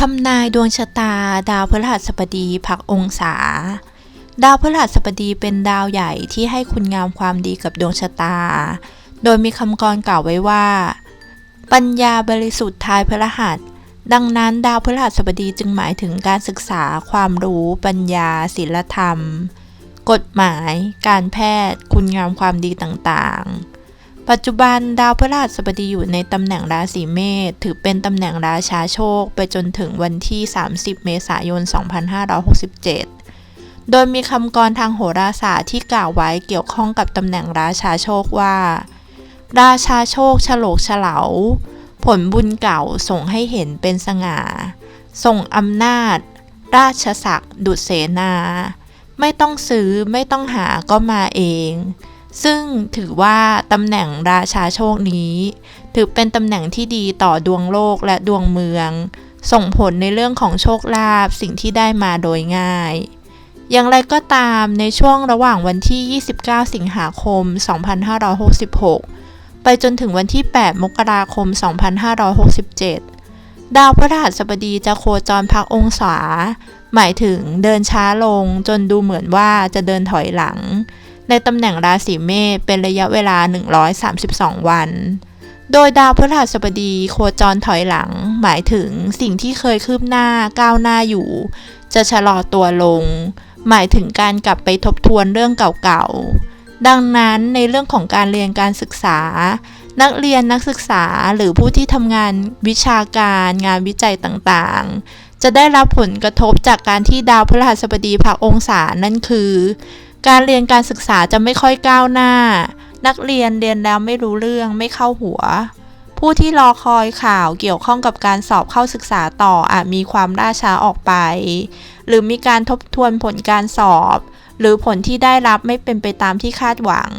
ทำนายดวงชะตา ดาวพฤหัสบดีพักองศา ดาวพฤหัสบดีเป็นดาวใหญ่ที่ให้คุณงามความดีกับดวงชะตา โดยมีคำกรกล่าวไว้ว่า ปัญญาบริสุทธิ์ทายพฤหัส ดังนั้นดาวพฤหัสบดีจึงหมายถึงการศึกษาความรู้ ปัญญาศีลธรรม กฎหมาย การแพทย์ คุณงามความดีต่างๆ ปัจจุบันดาวพฤหัสบดีอยู่ในตำแหน่งราศีเมษถือเป็นตำแหน่งราชาโชค ไปจนถึงวันที่ 30 เมษายน 2567 โดยมีคำกรทางโหราศาสตร์ที่กล่าวไว้เกี่ยวข้องกับตำแหน่งราชาโชคว่า ราชาโชคฉลกเฉลาผลบุญเก่าส่งให้เห็นเป็นสง่า ส่งอำนาจ ราชศักดิ์ดุจเสนา ไม่ต้องซื้อไม่ต้องหาก็มาเอง ซึ่งถือว่าตำแหน่งราชาโชคนี้ ถือเป็นตำแหน่งที่ดีต่อดวงโลกและดวงเมือง ส่งผลในเรื่องของโชคลาภสิ่งที่ได้มาโดยง่าย อย่างไรก็ตามในช่วงระหว่างวันที่ 29 สิงหาคม 2566 ไปจนถึงวันที่ 8 มกราคม 2567 ดาวพฤหัสบดีจะโคจรพักองศา หมายถึงเดินช้าลงจนดูเหมือนว่าจะเดินถอยหลัง ในตำแหน่งราศีเมษเป็นระยะเวลา 132 วัน โดยดาวพฤหัสบดีโคจรถอยหลัง หมายถึงสิ่งที่เคยคืบหน้าก้าวหน้าอยู่ จะชะลอตัวลง หมายถึงการกลับไปทบทวนเรื่องเก่าๆ ดังนั้นในเรื่องของการเรียนการศึกษา นักเรียนนักศึกษาหรือผู้ที่ทำงานวิชาการงานวิจัยต่างๆ จะได้รับผลกระทบจากการที่ดาวพฤหัสบดีพักองศานั่นคือ การเรียนการศึกษาจะไม่ค่อยก้าวหน้า นักเรียนเรียนแล้วไม่รู้เรื่องไม่เข้าหัว ผู้ที่รอคอยข่าวเกี่ยวข้องกับการสอบเข้าศึกษาต่ออาจมีความล่าช้าออกไป หรือมีการทบทวนผลการสอบ หรือผลที่ได้รับไม่เป็นไปตามที่คาดหวัง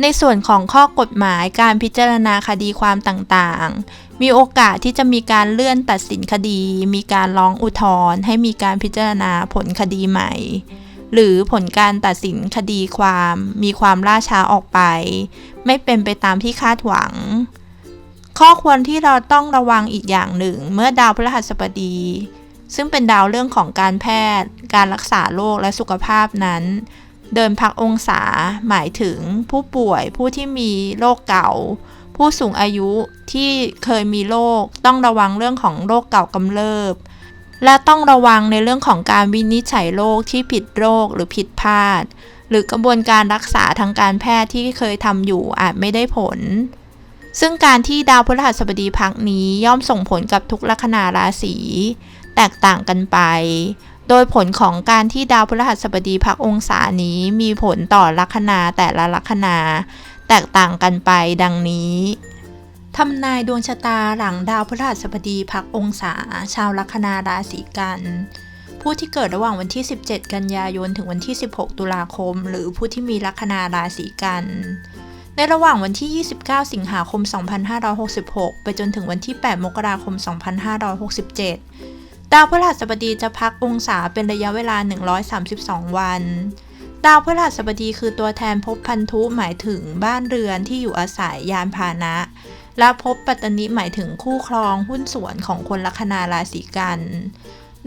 ในส่วนของข้อกฎหมายการพิจารณาคดีความต่างๆ มีโอกาสที่จะมีการเลื่อนตัดสินคดี มีการร้องอุทธรณ์ให้มีการพิจารณาผลคดีใหม่ หรือผลการตัดสินคดีความมีความล่าช้าออกไป ไม่เป็นไปตามที่คาดหวัง ข้อควรที่เราต้องระวังอีกอย่างหนึ่ง เมื่อดาวพฤหัสบดี ซึ่งเป็นดาวเรื่องของการแพทย์ การรักษาโรคและสุขภาพนั้น เดินพักองศาหมายถึงผู้ป่วยผู้ที่มีโรคเก่า ผู้สูงอายุที่เคยมีโรคต้องระวังเรื่องของโรคเก่ากำเริบ และต้องระวังในเรื่องของการวินิจฉัยโรคที่ผิดโรคหรือผิดพลาด หรือกระบวนการรักษาทางการแพทย์ที่เคยทำอยู่อาจไม่ได้ผล ซึ่งการที่ดาวพฤหัสบดีพักนี้ย่อมส่งผลกับทุกลัคนาราศี แตกต่างกันไป โดยผลของการที่ดาวพฤหัสบดีพักองศานี้มีผลต่อลัคนาแต่ละลัคนา แตกต่างกันไปดังนี้ ทำนายดวงชะตาหลังดาวพฤหัสบดีพักองศา ชาวลัคนาราศีกัน ผู้ที่เกิดระหว่างวันที่ 17 กันยายน ถึงวันที่ 16 ตุลาคม หรือผู้ที่มีลัคนาราศีกัน ในระหว่างวันที่ 29 สิงหาคม 2566 ไปจนถึงวันที่ 8 มกราคม 2567 ดาวพฤหัสบดีจะพักองศาเป็นระยะเวลา 132 วันดาวพฤหัสบดีคือตัวแทนภพพันธุหมายถึงบ้านเรือนที่อยู่อาศัยยานพาหนะ และพบปัตตนิหมายถึงคู่ครองหุ้นส่วนของคนลัคนาราศีกัน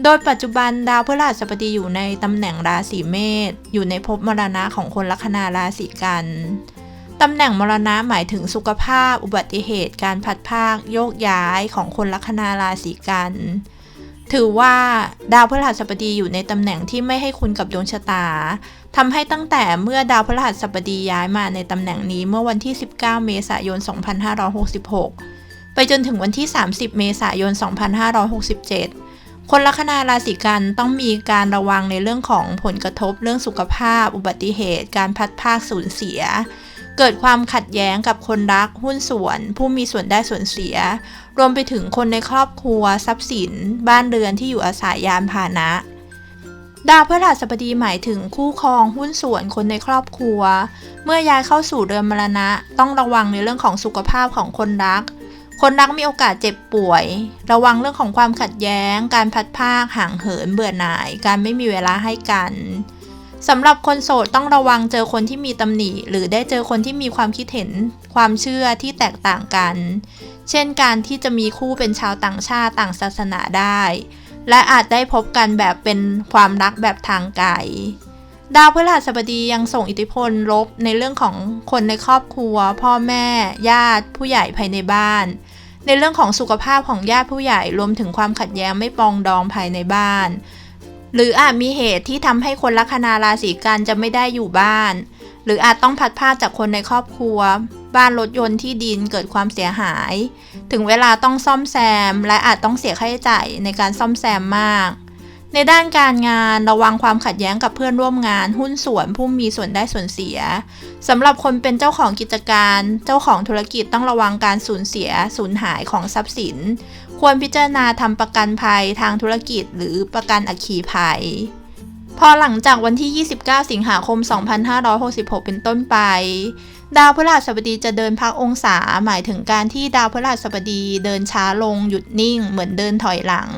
โดยปัจจุบันดาวพฤหัสบดีอยู่ในตำแหน่งราศีเมษอยู่ในภพมรณะของคนลัคนาราศีกันตำแหน่งมรณะหมายถึงสุขภาพ อุบัติเหตุการพัดภาค โยกย้ายของคนลัคนาราศีกัน ถือว่าดาวพฤหัสบดีอยู่ในตำแหน่งที่ไม่ให้คุณกับดวงชะตาทำให้ตั้งแต่เมื่อดาวพฤหัสบดีย้ายมาในตำแหน่งนี้เมื่อวันที่ 19 เมษายน 2566 ไปจนถึงวันที่ 30 เมษายน 2567 คนลัคนาราศีกันต้องมีการระวังในเรื่องของผลกระทบเรื่องสุขภาพ อุบัติเหตุ การพัดภาคสูญเสีย เกิดความขัดแย้งกับคนรัก หุ้นส่วน ผู้มีส่วนได้ส่วนเสีย รวมไปถึงคนในครอบครัว ทรัพย์สิน บ้านเรือนที่อยู่อาศัยยานพาหนะ ดาวพฤหัสบดีหมายถึงคู่ครองหุ้นส่วนคนในครอบครัว เมื่อย้ายเข้าสู่เรือนมรณะ ต้องระวังในเรื่องของสุขภาพของคนรัก คนรักมีโอกาสเจ็บป่วย ระวังเรื่องของความขัดแย้ง การพัดภาคห่างเหินเบื่อหน่าย การไม่มีเวลาให้กัน สำหรับคนโสดต้องระวังเจอคนที่มีตำหนิ หรือได้เจอคนที่มีความคิดเห็น ความเชื่อที่แตกต่างกัน เช่นการที่จะมีคู่เป็นชาวต่างชาติต่างศาสนาได้ และอาจได้พบกันแบบเป็นความรักแบบทางไกลดาวพฤหัสบดียังส่งอิทธิพลลบในเรื่องของคนในครอบครัว พ่อแม่ ญาติ ผู้ใหญ่ภายในบ้าน ในเรื่องของสุขภาพของญาติผู้ใหญ่รวมถึงความขัดแย้งไม่ปองดองภายในบ้าน หรืออาจมีเหตุที่ทำให้คนลัคนาราศีกันจะไม่ได้อยู่บ้าน หรืออาจต้องพัดพาดจากคนในครอบครัว บ้านรถยนต์ที่ดินเกิดความเสียหาย ถึงเวลาต้องซ่อมแซม และอาจต้องเสียค่าใช้จ่ายในการซ่อมแซมมาก ในด้านการงานระวังความขัดแย้งกับเพื่อนร่วมงาน หุ้นส่วนผู้มีส่วนได้ส่วนเสียสำหรับคนเป็นเจ้าของกิจการ เจ้าของธุรกิจต้องระวังการสูญเสีย สูญหายของทรัพย์สิน ควรพิจารณาทำประกันภัยทางธุรกิจ หรือประกันอัคคีภัย พอหลังจากวันที่ 29 สิงหาคม 2566 เป็นต้นไป ดาวพฤหัสบดีจะเดินพักองศาหมายถึงการที่ดาวพฤหัสบดีเดินช้าลงหยุดนิ่ง เหมือนเดินถอยหลัง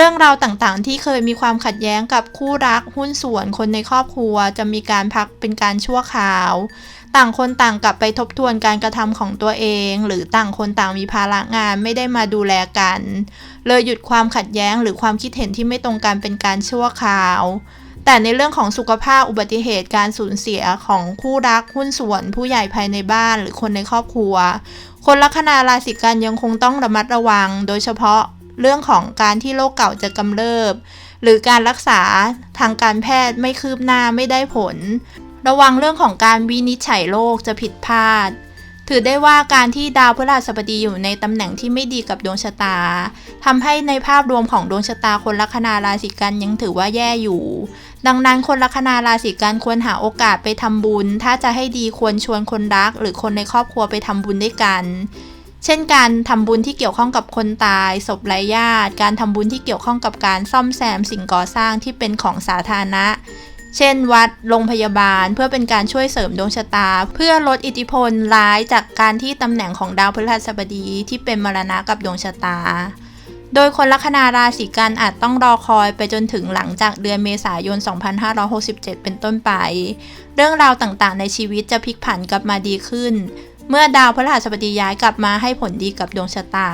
รื่องราวต่างๆ ที่เคยมีความขัดแย้งกับคู่รักหุ้นส่วนคนในครอบครัว จะมีการพักเป็นการชั่วคราว ต่างคนต่างกลับไปทบทวนการกระทำของตัวเอง หรือต่างคนต่างมีภาระงานไม่ได้มาดูแลกัน เลยหยุดความขัดแย้งหรือความคิดเห็นที่ไม่ตรงกันเป็นการชั่วคราวแต่ในเรื่องของสุขภาพอุบัติเหตุการสูญเสียของคู่รักหุ้นส่วน ผู้ใหญ่ภายในบ้านหรือคนในครอบครัว คนลัคนาราศีกันยังคงต้องระมัดระวัง โดยเฉพาะ เรื่องของการที่โรคเก่าจะกำเริบ หรือการรักษาทางการแพทย์ไม่คืบหน้าไม่ได้ผล ระวังเรื่องของการวินิจฉัยโรคจะผิดพลาด ถือได้ว่าการที่ดาวพฤหัสบดีอยู่ในตำแหน่งที่ไม่ดีกับดวงชะตาทำให้ในภาพรวมของดวงชะตาคนลัคนาราศีกันยังถือว่าแย่อยู่ ดังนั้นคนลัคนาราศีกันควรหาโอกาสไปทำบุญ ถ้าจะให้ดีควรชวนคนรัก หรือคนในครอบครัวไปทำบุญด้วยกัน เช่นการทำบุญที่เกี่ยวข้องกับคนตาย ศพไร้ญาติ การทำบุญที่เกี่ยวข้องกับการซ่อมแซมสิ่งก่อสร้างที่เป็นของสาธารณะ เช่น วัด โรงพยาบาล เพื่อเป็นการช่วยเสริมดวงชะตา เพื่อลดอิทธิพลร้ายจากการที่ตำแหน่งของดาวพฤหัสบดีที่เป็นมรณะกับดวงชะตา โดยคนลัคนาราศีกันอาจต้องรอคอยไปจนถึงหลังจากเดือนเมษายน 2567 เป็นต้นไป เรื่องราวต่างๆ ในชีวิตจะพลิกผันกลับมาดีขึ้น เมื่อดาวพฤหัสบดีย้ายกลับมาให้ผลดีกับดวงชะตา